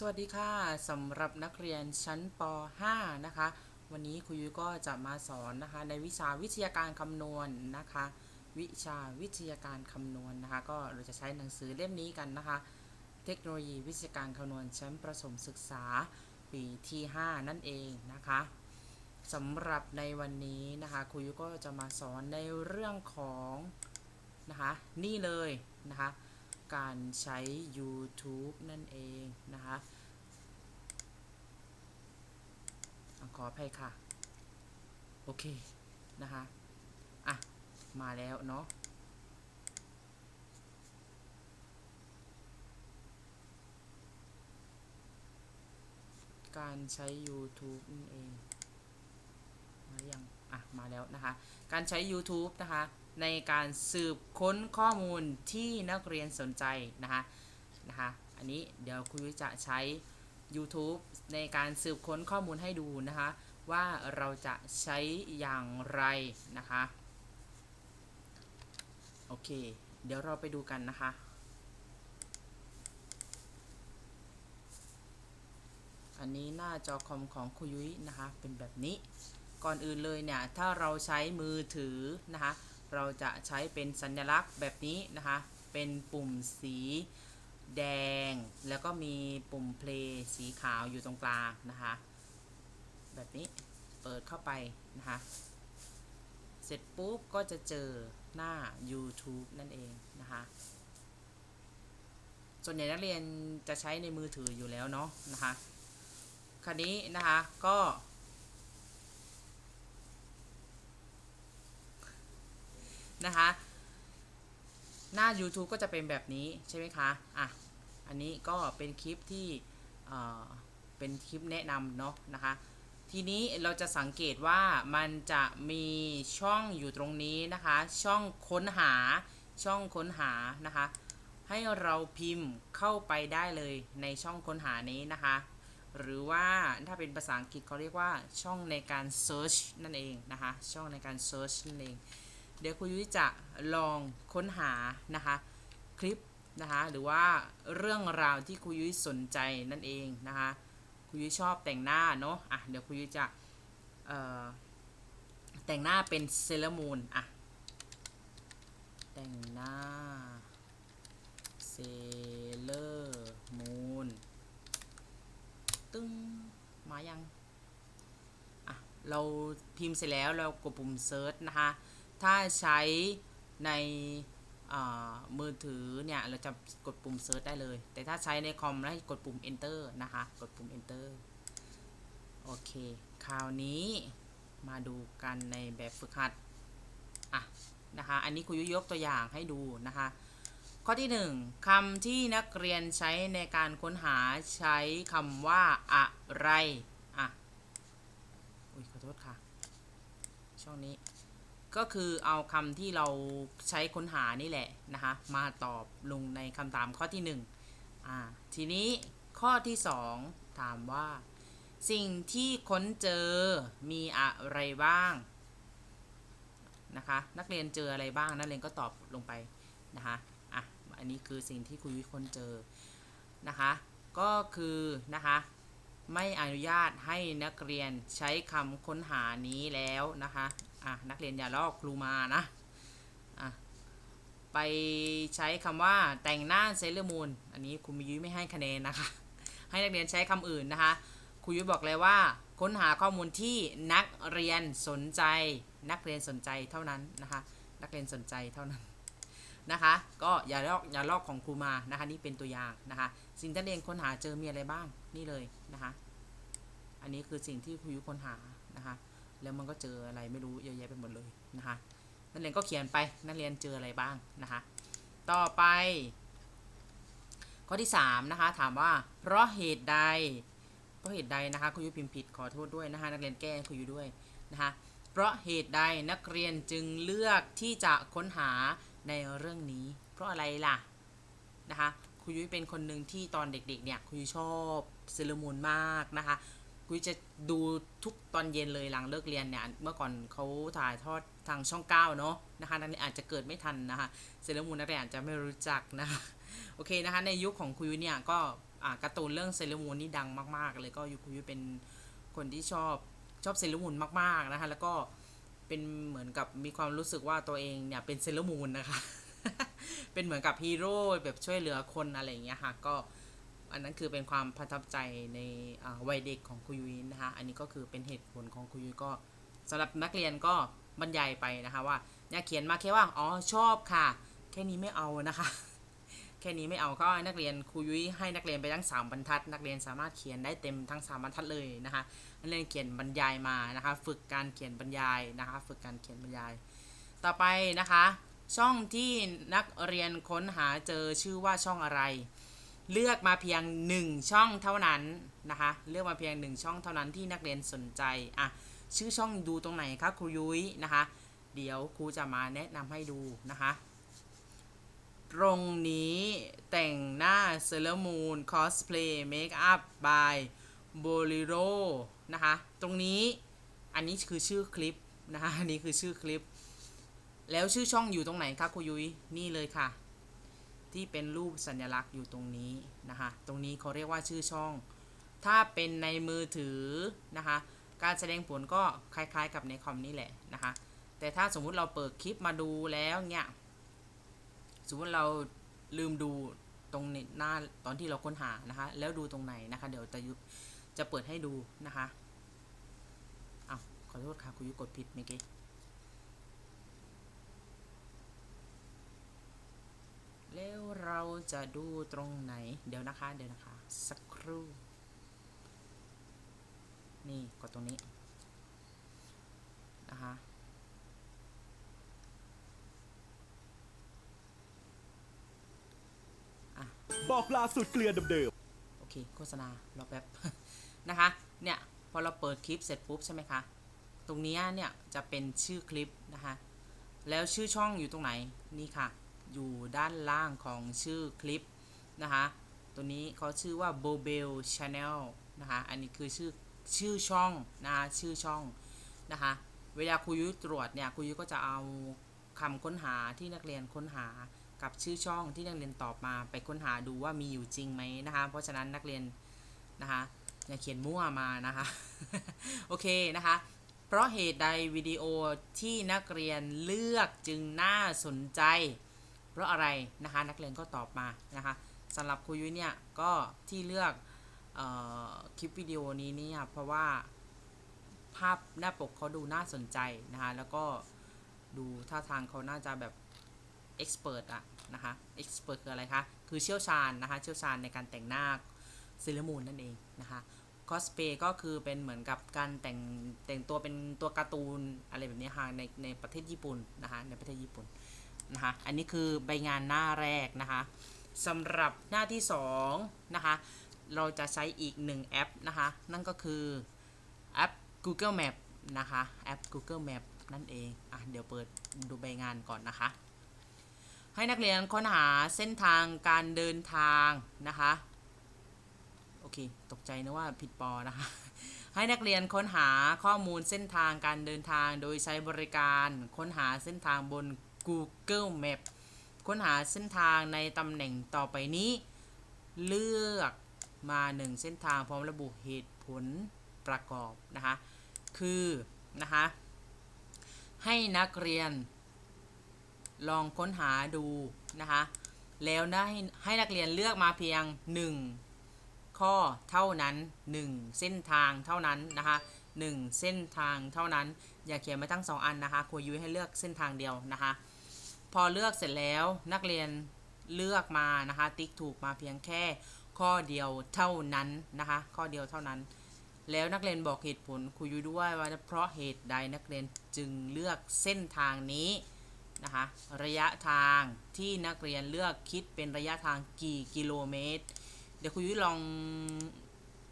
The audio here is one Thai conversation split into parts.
สวัสดีค่ะสำหรับนักเรียนชั้นป .5 นะคะ วันนี้ครูยุ้ยก็จะมาสอนนะคะ ในวิชาวิทยาการคำนวณนะคะ วิชาวิทยาการคำนวณนะคะ ก็เราจะใช้หนังสือเล่มนี้กันนะคะ เทคโนโลยีวิทยาการคำนวณชั้นประถมศึกษาปีที่ 5 นั่นเองนะคะสำหรับในวันนี้นะคะครูยุ้ยก็จะมาสอนในเรื่องของนะคะนี่เลยนะคะ การใช้ YouTube นั่นเองนะคะขออภัยค่ะ โอเค นะคะ อะ มาแล้วเนาะการใช้ YouTube นั่นเองมายังอะ มาแล้วนะคะ การใช้ YouTube นะคะ ในการสืบค้นข้อมูลที่นักเรียนสนใจนะคะนะคะอันนี้เดี๋ยวครูยุ้ยจะใช้ YouTube ในการสืบค้นข้อมูลให้ดูนะคะว่าเราจะใช้อย่างไรนะคะโอเค เดี๋ยวเราไปดูกันนะคะอันนี้หน้าจอคอมของครูยุ้ยนะคะเป็นแบบนี้ ก่อนอื่นเลยเนี่ย ถ้าเราใช้มือถือนะคะ เราจะใช้เป็นสัญลักษณ์แบบนี้นะคะ เป็นปุ่มสีแดง แล้วก็มีปุ่มเพลย์สีขาวอยู่ตรงกลางนะคะ แบบนี้เปิดเข้าไปนะคะ เสร็จปุ๊บก็จะเจอหน้า YouTube นั่นเองนะคะส่วนใหญ่นักเรียนจะใช้ในมือถืออยู่แล้วเนาะนะคะคราวนี้นะคะก็ นะคะ หน้า YouTube ก็จะเป็นแบบนี้ใช่ไหมคะ อะ อันนี้ก็เป็นคลิปที่เป็นคลิปแนะนำเนาะนะคะ ทีนี้เราจะสังเกตว่ามันจะมีช่องอยู่ตรงนี้นะคะ ช่องค้นหา ช่องค้นหานะคะ ให้เราพิมพ์เข้าไปได้เลยในช่องค้นหานี้นะคะ หรือว่าถ้าเป็นภาษาอังกฤษเขาเรียกว่าช่องในการ search นั่นเองนะคะ ช่องในการ search นั่นเอง เดี๋ยวครูยุ้ยจะลองค้นหานะคะคลิปนะคะหรือว่าเรื่องราวที่ครูยุ้ยสนใจนั่นเองนะคะครูยุ้ยชอบแต่งหน้าเนาะอะเดี๋ยวครูยุ้ยจะแต่งหน้าเป็นเซเลมูนอะแต่งหน้าเซเลมูนตึ้งมายังอะเราพิมพ์เสร็จแล้วเรากดปุ่มเซิร์ชนะคะ ถ้าใช้ในมือถือเนี่ย เราจะกดปุ่ม search ได้เลย แต่ถ้าใช้ในคอมแล้วให้กดปุ่ม enter นะคะ กดปุ่ม enter โอเค คราวนี้มาดูกันในแบบฝึกหัด อะ นะคะ อันนี้ครูยุยกตัวอย่างให้ดูนะคะ ข้อที่ 1คำที่นักเรียนใช้ในการค้นหาใช้คำว่าอะไร อะ อุ้ยขอโทษค่ะ ช่องนี้ ก็คือเอาคำที่เราใช้ค้นหานี่แหละนะคะ มาตอบลงในคำถามข้อที่ 1 อ่า ทีนี้ข้อที่ 2 ถามว่า สิ่งที่ค้นเจอมีอะไรบ้างนะคะ นักเรียนเจออะไรบ้าง นักเรียนก็ตอบลงไปนะคะ อะ อันนี้คือสิ่งที่ครูยุ้ยค้นเจอนะคะ ก็คือนะคะ ไม่อนุญาตให้นักเรียนใช้คำค้นหานี้แล้วนะคะอะนักเรียนอย่าลอกครูมานะอะไปใช้คำว่าแต่งหน้าเซเลอร์มูนอันนี้ครูมิยุ้ยไม่ให้คะแนนนะคะ ให้นักเรียนใช้คำอื่นนะคะครูยุ้ยบอกเลยว่าค้นหาข้อมูลที่นักเรียนสนใจ นักเรียนสนใจเท่านั้นนะคะ นักเรียนสนใจเท่านั้นนะคะ ก็อย่าลอกอย่าลอกของครูมานะคะ นี่เป็นตัวอย่างนะคะ สิ่งที่นักเรียนค้นหาเจอมีอะไรบ้างนี่เลย นะคะ อันนี้คือสิ่งที่ครูยุ้ยค้นหานะคะ แล้วมันก็เจออะไรไม่รู้เยอะแยะไปหมดเลยนะคะ นักเรียนก็เขียนไปนักเรียนเจออะไรบ้างนะคะ ต่อไป ข้อที่3นะคะถามว่า เพราะเหตุใด เพราะเหตุใดนะคะครูยุพิมพ์ผิดขอโทษด้วยนะคะ นักเรียนแก้ครูยุด้วยนะคะเพราะเหตุใดนักเรียนจึงเลือกที่จะค้นหาในเรื่องนี้ เพราะอะไรล่ะนะคะ ครูยุ้ยเป็นคนหนึ่งที่ตอนเด็กๆ เนี่ยคุยุ้ยชอบเซเลอร์มูนมากนะคะครูจะดูทุกตอนเย็นเลยหลังเลิกเรียนเนี่ยเมื่อก่อนเขาถ่ายทอดทางช่อง9เนาะนะคะนักเรียนอาจจะเกิดไม่ทันนะคะเซเลอร์มูนนักเรียนอาจจะไม่รู้จักนะคะโอเคนะคะในยุคของคุยุ้ยเนี่ยก็การ์ตูนเรื่องเซเลมูนนี่ดังมาก ๆ เลยก็ยูคุยุเป็นคนที่ชอบชอบเซเลมูนมากๆนะคะแล้วก็เป็นเหมือนกับมีความรู้สึกว่าตัวเองเนี่ยเป็นเซเลมูนนะคะ เป็นเหมือนกับฮีโร่แบบช่วยเหลือคนอะไรอย่างเงี้ยค่ะก็อันนั้นคือเป็นความประทับใจในวัยเด็กของคุยุยนะคะอันนี้ก็คือเป็นเหตุผลของคุยุยก็สำหรับนักเรียนก็บรรยายไปนะคะว่าเนี่ยเขียนมาแค่ว่าอ๋อชอบค่ะ แค่นี้ไม่เอานะคะ แค่นี้ไม่เอาก็นักเรียนครูยุ้ยให้นักเรียนไปทั้ง 3 บรรทัด นักเรียนสามารถเขียนได้เต็มทั้ง 3 บรรทัดเลยนะคะนักเรียนเขียนบรรยายมานะคะ ฝึกการเขียนบรรยายนะคะ ฝึกการเขียนบรรยาย ต่อไปนะคะ ช่องที่นักเรียนค้นหาเจอชื่อว่าช่องอะไร เลือกมาเพียง 1 ช่องเท่านั้นนะคะ เลือกมาเพียง 1 ช่องเท่านั้นที่นักเรียนสนใจอะชื่อช่องดูตรงไหนคะครูยุ้ยนะคะ เดี๋ยวครูจะมาแนะนำให้ดูนะคะ ตรงนี้แต่งหน้าเซเลมูนคอสเพลย์เมคอัพบายโบลิโรนะคะ ตรงนี้อันนี้คือชื่อคลิปนะคะ อันนี้คือชื่อคลิป แล้วชื่อช่องอยู่ตรงไหนคะครูยุ้ยนี่เลยค่ะ ที่เป็นรูปสัญลักษณ์อยู่ตรงนี้นะคะ ตรงนี้เขาเรียกว่าชื่อช่อง ถ้าเป็นในมือถือนะคะ การแสดงผลก็คล้ายๆ กับในคอมนี่แหละนะคะ แต่ถ้าสมมุติเราเปิดคลิปมาดูแล้วเนี่ยสมมติเราลืมดูตรงนหน้าตอนที่เราค้นหานะคะ แล้วดูตรงไหนนะคะ เดี๋ยวจะจะเปิดให้ดูนะคะอ้าวขอโทษค่ะคุณยุกดผิดเมื่อกี้ แล้วเราจะดูตรงไหน เดี๋ยวนะคะ เดี๋ยวนะคะ สักครู่ นี่กดตรงนี้ นะคะบอกลาสุดเกลือเดิมโอเค โฆษณารอแป๊บ นะคะ เนี่ย พอเราเปิดคลิปเสร็จปุ๊บใช่ไหมคะ ตรงเนี้ยเนี่ย จะเป็นชื่อคลิปนะคะ แล้วชื่อช่องอยู่ตรงไหน นี่ค่ะ อยู่ด้านล่างของชื่อคลิปนะคะตัวนี้เขาชื่อว่า b o b e l Channel นะคะอันนี้คือชื่อชื่อช่องนะคะชื่อช่องนะคะเวลาครูยุ้ยตรวจเนี่ยครูยุ้ยก็จะเอาคำค้นหาที่นักเรียนค้นหากับชื่อช่องที่นักเรียนตอบมาไปค้นหาดูว่ามีอยู่จริงไหมนะคะ เพราะฉะนั้นนักเรียนนะคะอย่าเขียนมั่วมานะคะ โอเคนะคะ เพราะเหตุใดวิดีโอที่นักเรียนเลือกจึงน่าสนใจ เพราะอะไรนะคะนักเรียนก็ตอบมานะคะสำหรับครูยุ้ยเนี่ยก็ที่เลือกออคลิปวิดีโอนี้เนี่ยเพราะว่าภาพหน้าปกเขาดูน่าสนใจนะคะแล้วก็ดูท่าทางเขาน่าจะแบบ expert อะนะคะ expert คืออะไรคะคือเชี่ยวชาญนะคะเชี่ยวชาญในการแต่งหน้าซิลมูนนั่นเองนะคะ cosplay ก็คือเป็นเหมือนกับการแต่งแต่งตัวเป็นตัวการ์ตูนอะไรแบบนี้ค่ะในในประเทศญี่ปุ่นนะคะในประเทศญี่ปุ่น นะคะอันนี้คือใบงานหน้าแรกนะคะสำหรับหน้าที่2นะคะเราจะใช้อีกหนึ่งแอปนะคะนั่นก็คือแอป Google Map นะคะแอป Google Map นั่นเองอะเดี๋ยวเปิดดูใบงานก่อนนะคะ ให้นักเรียนค้นหาเส้นทางการเดินทางนะคะโอเคตกใจนึกว่าผิดปอนะคะให้นักเรียนค้นหาข้อมูลเส้นทางการเดินทางโดยใช้บริการค้นหาเส้นทางบน Google Map ค้นหาเส้นทางในตำแหน่งต่อไปนี้ เลือกมาหนึ่งเส้นทางพร้อมระบุเหตุผลประกอบนะคะ คือนะคะให้นักเรียน ลองค้นหาดูนะคะแล้วได้ให้นักเรียนเลือกมาเพียง 1 ข้อเท่านั้น 1 เส้นทางเท่านั้นนะคะ1เส้นทางเท่านั้น อย่าเขียนมาทั้ง 2 อันนะคะครูยุ้ยให้เลือกเส้นทางเดียวนะคะ พอเลือกเสร็จแล้วนักเรียนเลือกมานะคะ ติ๊กถูกมาเพียงแค่ข้อเดียวเท่านั้นนะคะ ข้อเดียวเท่านั้น แล้วนักเรียนบอกเหตุผลครูยุ้ยด้วยว่าเพราะเหตุใดนักเรียนจึงเลือกเส้นทางนี้นะคะ ระยะทางที่นักเรียนเลือกคิดเป็นระยะทางกี่กิโลเมตร เดี๋ยวครูยุ้ยลอง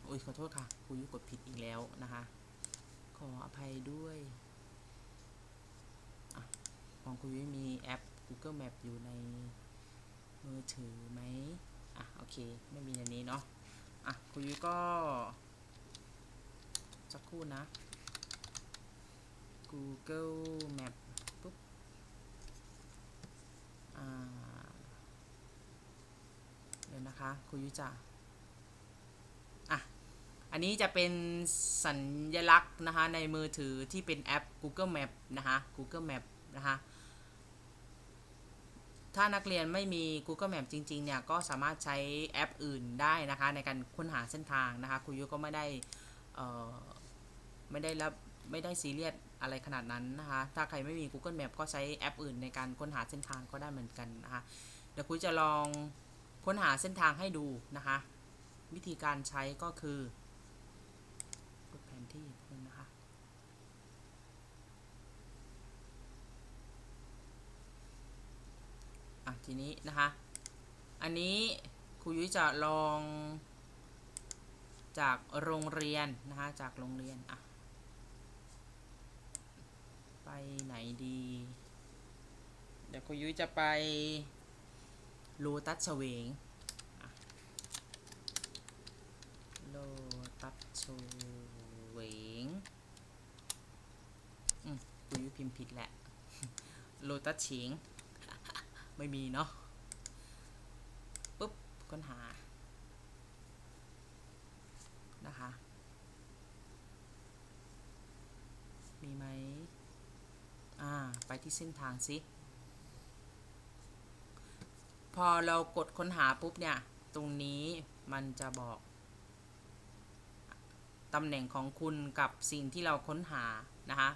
อุ้ยขอโทษค่ะครูยุ้ยกดผิดอีกแล้วนะคะ ขออภัยด้วยอของครูยุ้ยมีแอป Google Map อยู่ในมือถือไหมอะ โอเค ไม่มีในนี้เนาะ อะครูยุ้ยก็สักครู่นะ Google Map ปุ๊บ อ่า เดี๋ยวนะคะครูยุ้ยจะอันนี้จะเป็นสัญลักษณ์นะคะในมือถือที่เป็นแอป Google Map นะคะ Google Map นะคะ ถ้านักเรียนไม่มี Google Map จริงๆเนี่ยก็สามารถใช้แอปอื่นได้นะคะในการค้นหาเส้นทางนะคะครูยุก็ไม่ได้ไม่ได้รับไม่ได้ซีเรียสอะไรขนาดนั้นนะคะ ถ้าใครไม่มี Google Map ก็ใช้แอปอื่นในการค้นหาเส้นทางก็ได้เหมือนกันนะคะ เดี๋ยวครูจะลองค้นหาเส้นทางให้ดูนะคะ วิธีการใช้ก็คือกดแผนที่นึงนะคะ อะทีนี้นะคะ อันนี้ครูยุ้ยจะลองจากโรงเรียนนะคะจากโรงเรียนอะไปไหนดี เดี๋ยวครูยุ้ยจะไปโลตัสเฉวงโลตัสเฉวงอืมครูยุ้ยพิมพ์ผิดแหละโลตัสเฉียง ไม่มีเนาะปุ๊บค้นหานะคะ มีไหมอ่า ไปที่เส้นทางสิพอเรากดค้นหาปุ๊บเนี่ย ตรงนี้มันจะบอกตำแหน่งของคุณกับสิ่งที่เราค้นหานะคะ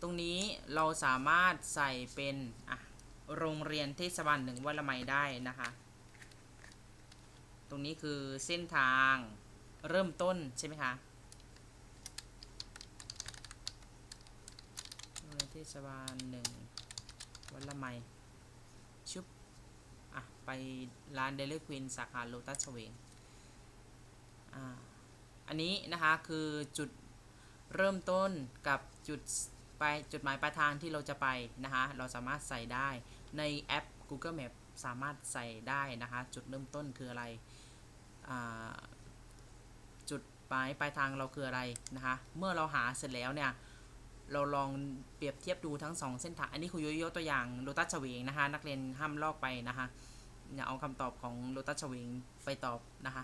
ตรงนี้เราสามารถใส่เป็น อะ โรงเรียนเทศบาลหนึ่งวัลไมได้นะคะ ตรงนี้คือเส้นทางเริ่มต้นใช่ไหมคะโรงเรียนเทศบาลหนึ่งวัลไมชุบอะ ไปร้านเดลิควินสาขาโลตัสเวงอ่าอันนี้นะคะคือจุดเริ่มต้นกับจุดไปจุดหมายปลายทางที่เราจะไปนะคะ เราสามารถใส่ได้ ในแอป Google Map สามารถใส่ได้นะคะ จุดเริ่มต้นคืออะไร จุดหมายปลายทางเราคืออะไรนะคะ เมื่อเราหาเสร็จแล้วเนี่ย เราลองเปรียบเทียบดูทั้งสองเส้นทาง อันนี้ครูยุ้ยยกตัวอย่างโลตัสเฉวงนะคะ นักเรียนห้ามลอกไปนะคะอย่าเอาคำตอบของโลตัสเฉวงไปตอบนะคะ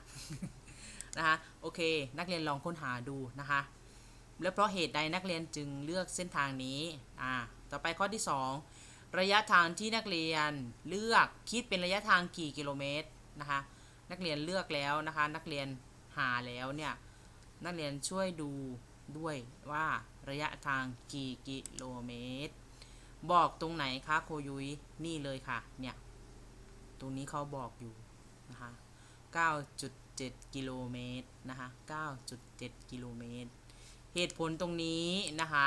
นะคะโอเค นักเรียนลองค้นหาดูนะคะ แล้วเพราะเหตุใดนักเรียนจึงเลือกเส้นทางนี้อ่าต่อไปข้อที่ 2 ระยะทางที่นักเรียนเลือกคิดเป็นระยะทางกี่กิโลเมตรนะคะนักเรียนเลือกแล้วนะคะ นักเรียนหาแล้วเนี่ยนักเรียนช่วยดูด้วยว่าระยะทางกี่กิโลเมตร บอกตรงไหนคะโคยุยนี่เลยค่ะเนี่ยตรงนี้เขาบอกอยู่นะคะ9.7 กิโลเมตรนะคะ9.7 กิโลเมตร เหตุผลตรงนี้นะคะ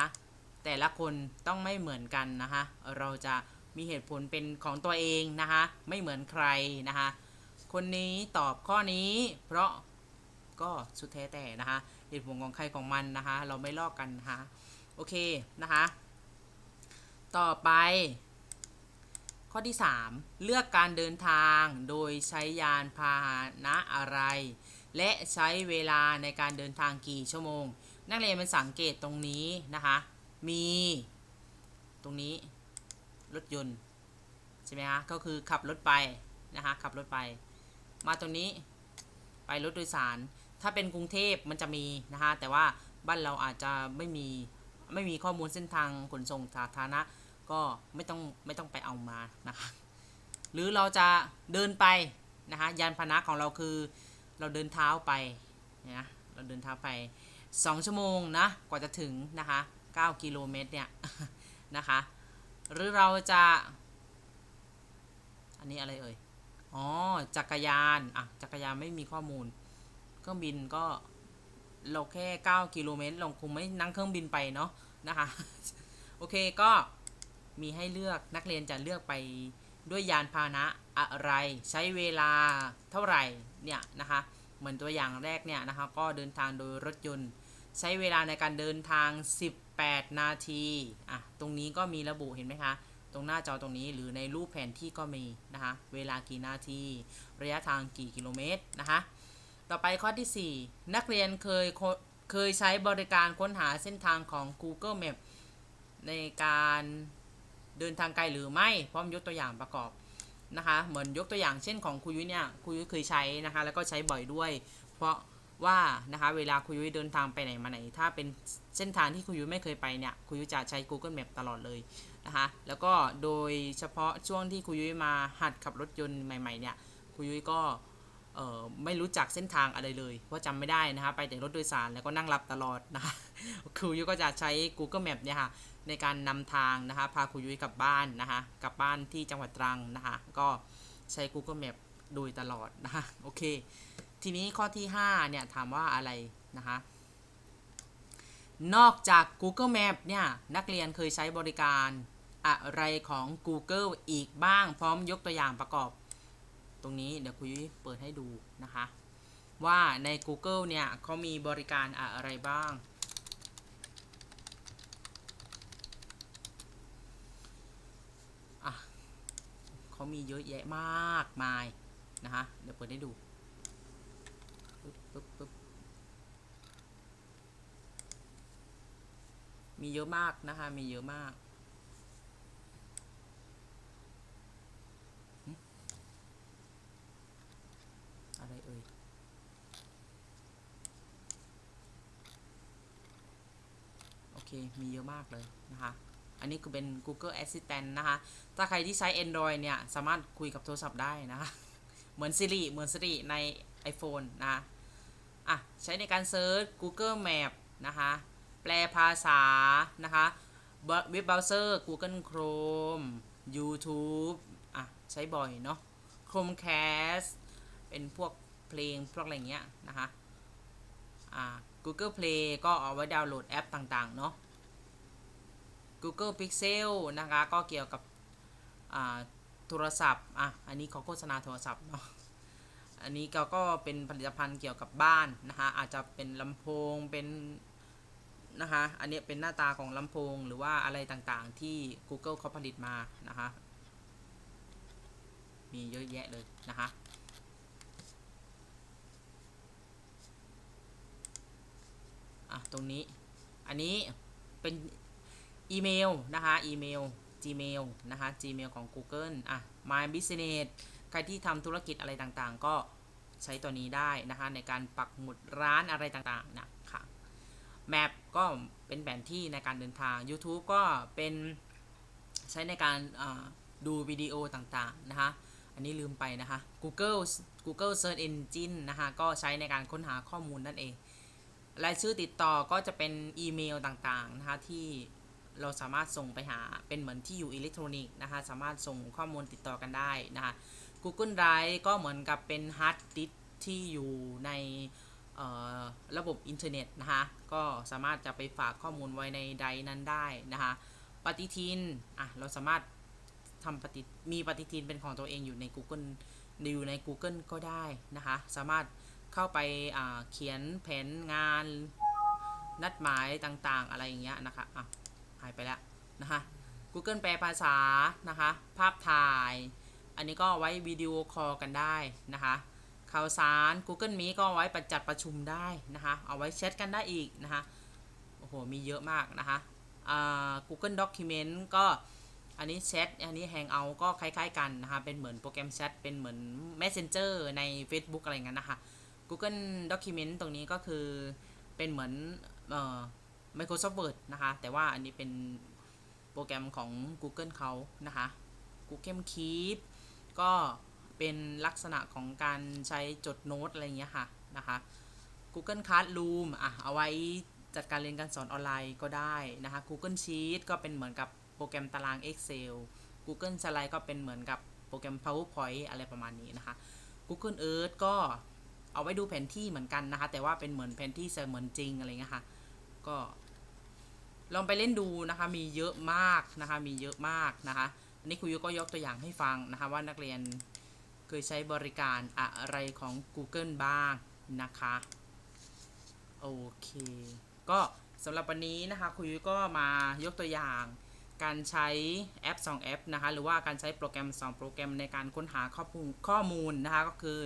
แต่ละคนต้องไม่เหมือนกันนะคะเราจะมีเหตุผลเป็นของตัวเองนะคะไม่เหมือนใครนะคะคนนี้ตอบข้อนี้ เพราะก็สุดแท้แต่นะคะเหตุผลของใครของมันนะคะเราไม่ลอกกันนะคะโอเคนะคะต่อไป ข้อที่ 3 เลือกการเดินทางโดยใช้ยานพาหนะอะไร และใช้เวลาในการเดินทางกี่ชั่วโมง นักเรียนมันสังเกตตรงนี้นะคะ มี ตรงนี้รถยนต์ใช่ไหมคะก็คือขับรถไปนะคะขับรถไป มาตรงนี้ไปรถโดยสาร ถ้าเป็นกรุงเทพมันจะมีนะคะแต่ว่าบ้านเราอาจจะไม่มีไม่มีข้อมูลเส้นทางขนส่งสาธารณะก็ไม่ต้องไม่ต้องไปเอามานะคะหรือเราจะเดินไปนะคะยานพาหนะของเราคือเราเดินเท้าไปนะเราเดินเท้าไป 2 ชั่วโมงนะกว่าจะถึงนะคะ 9 กิโลเมตรเนี่ยนะคะ หรือเราจะ อันนี้อะไรเอ่ย อ๋อ จักรยาน อะ จักรยานไม่มีข้อมูล เครื่องบินก็เราแค่ 9 กิโลเมตรเราคงไม่นั่งเครื่องบินไปเนาะนะคะ โอเคก็มีให้เลือกนักเรียนจะเลือกไปด้วยยานพาหนะอะไรใช้เวลาเท่าไหร่เนี่ยนะคะ เหมือนตัวอย่างแรกเนี่ยนะคะ ก็เดินทางโดยรถยนต์ ใช้เวลาในการเดินทาง 18 นาทีอะตรงนี้ก็มีระบุเห็นไหมคะตรงหน้าจอตรงนี้หรือในรูปแผนที่ก็มีนะคะเวลากี่นาที ระยะทางกี่กิโลเมตรนะคะต่อไปข้อที่ 4 นักเรียนเคยเคยใช้บริการค้นหาเส้นทางของ Google Map ในการเดินทางไกลหรือไม่พร้อมยกตัวอย่างประกอบนะคะเหมือนยกตัวอย่างเช่นของครูยุ้ยเนี่ยครูยุ้ยเคยใช้นะคะแล้วก็ใช้บ่อยด้วย เพราะ ว่านะคะเวลาคุยุ้ยเดินทางไปไหนมาไหน ถ้าเป็นเส้นทางที่คุยุ้ยไม่เคยไปเนี่ยคุยุ้ยจะใช้ Google Map ตลอดเลยนะคะแล้วก็โดยเฉพาะช่วงที่คุยุ้ยมาหัดขับรถยนต์ใหม่ๆเนี่ยคุยุ้ยก็ไม่รู้จักเส้นทางอะไรเลยเพราะจำไม่ได้นะคะไปแต่รถโดยสารแล้วก็นั่งหลับตลอดนะคะครูยุ้ยก็จะใช้ Google Map เนี่ยค่ะในการนำทางนะคะพาครูยุ้ยกลับบ้านนะคะกลับบ้านที่จังหวัดตรังนะคะก็ใช้ Google Map โดยตลอดนะคะโอเค ทีนี้ข้อที่ 5 เนี่ย ถามว่าอะไรนะคะ นอกจาก Google Map เนี่ย นักเรียนเคยใช้บริการอะไรของ Google อีกบ้างพร้อมยกตัวอย่างประกอบ ตรงนี้เดี๋ยวคุยเปิดให้ดูนะคะ ว่าใน Google เนี่ยเขามีบริการอะไรบ้าง เขามีเยอะแยะมากมายนะคะ เดี๋ยวเปิดให้ดู ปึ๊บปึ๊บปึ๊บมีเยอะมากนะคะ มีเยอะมากอะไรเอ่ยโอเค มีเยอะมากเลยนะคะ อันนี้คือเป็น Google Assistant นะคะ ถ้าใครที่ใช้ Android เนี่ย สามารถคุยกับโทรศัพท์ได้นะคะ เหมือน Siri เหมือน Siri ใน iPhone นะอะใช้ในการเซิร์ช Google Map นะคะแปลภาษานะคะเว็บเบราว์เซอร์ Google Chrome YouTube อะใช้บ่อยเนาะ Chromecast เป็นพวกเพลงพวกอะไรเงี้ยนะคะอ่า Google Play ก็เอาไว้ดาวน์โหลดแอปต่างๆเนาะ Google Pixel นะคะก็เกี่ยวกับอ่า โทรศัพท์อะอันนี้เขาโฆษณาโทรศัพท์เนาะอันนี้ก็ก็เป็นผลิตภัณฑ์เกี่ยวกับบ้านนะคะอาจจะเป็นลำโพงเป็นนะคะอันนี้เป็นหน้าตาของลำโพงหรือว่าอะไรต่างๆที่ Google เขาผลิตมานะคะมีเยอะแยะเลยนะคะอะตรงนี้อันนี้เป็นอีเมลนะคะอีเมล Gmail นะคะ Gmail ของ Google อะ My Business ใครที่ทำธุรกิจอะไรต่างๆ ก็ใช้ตัวนี้ได้นะคะ ในการปักหมุดร้านอะไรต่างๆนะคะ Map ก็เป็นแผนที่ในการเดินทาง YouTube ก็เป็นใช้ในการดูวิดีโอต่างๆ นะคะ อันนี้ลืมไปนะคะ Google Google Search Engine นะคะ ก็ใช้ในการค้นหาข้อมูลนั่นเอง รายชื่อติดต่อก็จะเป็นอีเมลต่างๆ นะคะที่ เราสามารถส่งไปหาเป็นเหมือนที่อยู่อิเล็กทรอนิกส์นะคะ สามารถส่งข้อมูลติดต่อกันได้นะคะ Google Drive ก็เหมือนกับเป็นฮาร์ดดิสที่อยู่ในระบบอินเทอร์เน็ตนะคะ ก็สามารถจะไปฝากข้อมูลไว้ในไดนั้นได้นะคะ ปฏิทิน อะ เราสามารถทำปฏิมีปฏิทินเป็นของตัวเองอยู่ใน Google อยู่ใน Google ก็ได้นะคะ สามารถเข้าไปาเขียนแผนงานนัดหมายต่างๆ อะไรอย่างเงี้ยนะคะอะ หายไปแล้วนะคะ Google แปลภาษานะคะ ภาพถ่าย อันนี้ก็ไว้วิดีโอคอลกันได้นะคะข่าวสาร Google Meet ก็ไว้ประจัดประชุมได้นะคะ เอาไว้แชทกันได้อีกนะคะ โอ้โห มีเยอะมากนะคะอ่า Google Document ก็อันนี้แชท อันนี้ Hangout ก็คล้ายๆกันนะคะ เป็นเหมือนโปรแกรมแชท เป็นเหมือน Messenger ใน Facebook อะไรเงี้ยนะคะ Google Document ตรงนี้ก็คือเป็นเหมือนเอ่อ Microsoft Word นะคะ แต่ว่าอันนี้เป็นโปรแกรมของ Google เขานะคะ Google Keep ก็เป็นลักษณะของการใช้จดโน้ตอะไรเงี้ยค่ะนะคะ Google Classroom อะเอาไว้จัดการเรียนการสอนออนไลน์ก็ได้นะคะ Google Sheet ก็เป็นเหมือนกับโปรแกรมตาราง Excel Google Slide ก็เป็นเหมือนกับโปรแกรม PowerPoint อะไรประมาณนี้นะคะ Google Earth ก็เอาไว้ดูแผนที่เหมือนกันนะคะ แต่ว่าเป็นเหมือนแผนที่เสมือนจริงอะไรเงี้ยค่ะ ก็ ลองไปเล่นดูนะคะ มีเยอะมากนะคะ มีเยอะมากนะคะอันนี้ครูยุก็ยกตัวอย่างให้ฟังนะคะ ว่านักเรียนเคยใช้บริการอะไรของ Google บ้างนะคะ โอเค ก็สำหรับวันนี้นะคะครูยุก็มายกตัวอย่างการใช้แอป 2 แอปนะคะ หรือว่าการใช้โปรแกรม 2 โปรแกรมในการค้นหาข้อมูลข้อมูลนะคะ ก็คือ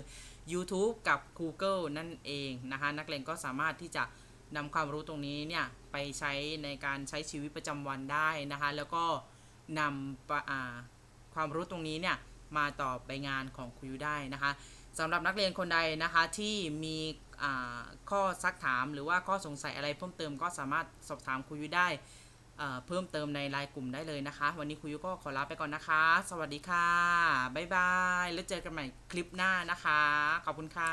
YouTube กับ Google นั่นเองนะคะ นักเรียนก็สามารถที่จะ นำความรู้ตรงนี้เนี่ยไปใช้ในการใช้ชีวิตประจำวันได้นะคะแล้วก็นำความรู้ตรงนี้เนี่ยมาต่อไปงานของครูยุได้นะคะสำหรับนักเรียนคนใดนะคะที่มีข้อซักถามหรือว่าข้อสงสัยอะไรเพิ่มเติมก็สามารถสอบถามครูยุ้ยได้เพิ่มเติมในไลน์กลุ่มได้เลยนะคะ วันนี้ครูยุ้ยก็ขอลาไปก่อนนะคะ สวัสดีค่ะ บ๊ายบาย แล้วเจอกันใหม่คลิปหน้านะคะ ขอบคุณค่ะ